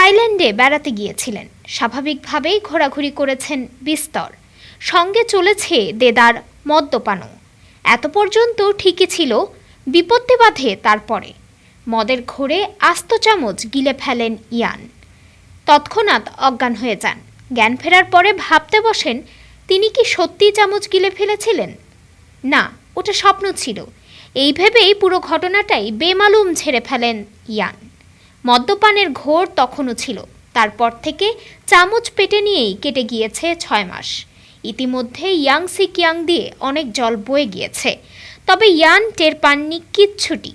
থাইল্যান্ডে বেড়াতে গিয়েছিলেন। স্বাভাবিকভাবেই ঘোরাঘুরি করেছেন বিস্তর। সঙ্গে চলেছে দেদার মদ্যপানও। এত পর্যন্ত ঠিকই ছিল, বিপত্তি বাধে তারপরে। মদের ঘোরে আস্ত চামচ গিলে ফেলেন ইয়ান। তৎক্ষণাৎ অজ্ঞান হয়ে যান। জ্ঞান ফেরার পরে ভাবতে বসেন, তিনি কি সত্যিই চামচ গিলে ফেলেছিলেন? না, ওটা স্বপ্ন ছিল। এই ভেবেই পুরো ঘটনাটাই বেমালুম ঝেড়ে ফেলেন ইয়ান। মদ্যপানের ঘোর তখনও ছিল। তারপর থেকে চামচ পেটে নিয়েই কেটে গিয়েছে ছয় মাস। ইতিমধ্যে ইয়াং সি কিয়াং দিয়ে অনেক জল বয়ে গিয়েছে। তবে ইয়ান টের পাননি কিচ্ছুটি।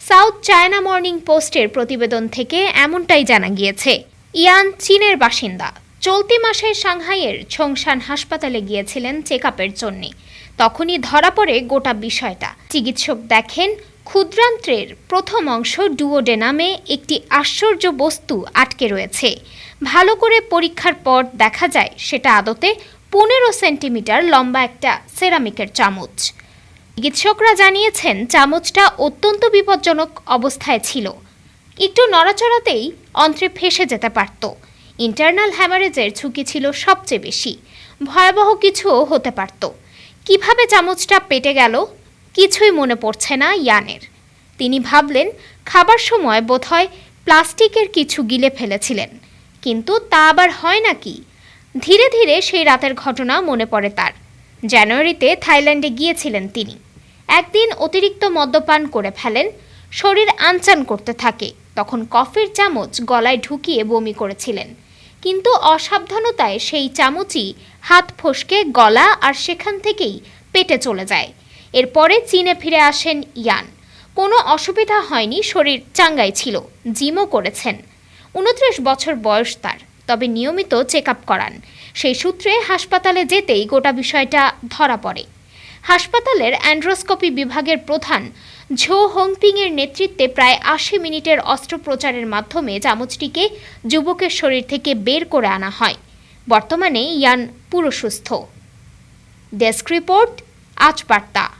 সাউথ চায়না মর্নিং পোস্টের প্রতিবেদন থেকে এমনটাই জানা গিয়েছে। ইয়ান চীনের বাসিন্দা। চলতি মাসে সাংহাইয়ের ছংশান হাসপাতালে গিয়েছিলেন চেক আপের জন্যে। তখনই ধরা পড়ে গোটা বিষয়টা। চিকিৎসক দেখেন ক্ষুদ্রান্ত্রের প্রথম অংশ ডুওডেনামে একটি আশ্চর্য বস্তু আটকে রয়েছে। ভালো করে পরীক্ষার পর দেখা যায় সেটা আদতে পনেরো সেন্টিমিটার লম্বা একটা সেরামিকের চামচ। চিকিৎসকরা জানিয়েছেন চামচটা অত্যন্ত বিপজ্জনক অবস্থায় ছিল। একটু নড়াচড়াতেই অন্ত্রে ফেসে যেতে পারত। ইন্টারনাল হ্যামারেজের ঝুঁকি ছিল সবচেয়ে বেশি। ভয়াবহ কিছুও হতে পারত। কীভাবে চামচটা পেটে গেল? কিছুই মনে পড়ছে না ইয়ানের। তিনি ভাবলেন, খাবার সময় বোধহয় প্লাস্টিকের কিছু গিলে ফেলেছিলেন, কিন্তু তা আবার হয় নাকি? ধীরে ধীরে সেই রাতের ঘটনা মনে পড়ে তার। জানুয়ারিতে থাইল্যান্ডে গিয়েছিলেন তিনি। একদিন অতিরিক্ত মদ্যপান করে ফেলেন, শরীর আনচান করতে থাকে, তখন কফির চামচ গলায় ঢুকিয়ে বমি করেছিলেন। কিন্তু অসাবধানতায় সেই চামচই হাত ফসকে গলা আর সেখান থেকেই পেটে চলে যায় এরপরে চীনে ফিরে আসেন ইয়ান। কোনো অসুবিধা হয়নি, শরীর চাঙ্গাই ছিল, জিমও করেছেন। উনত্রিশ বছর বয়স তার, তবে নিয়মিত চেক আপ করান। সেই সূত্রে হাসপাতালে যেতেই গোটা বিষয়টা ধরা পড়ে। হাসপাতালের অ্যান্ড্রোস্কোপি বিভাগের প্রধান ঝো হোংপিংয়ের নেতৃত্বে প্রায় আশি মিনিটের অস্ত্রোপচারের মাধ্যমে চামচটিকে যুবকের শরীর থেকে বের করে আনা হয়। বর্তমানে ইয়ান পুরো সুস্থ। ডেস্ক রিপোর্ট, আজ বার্তা।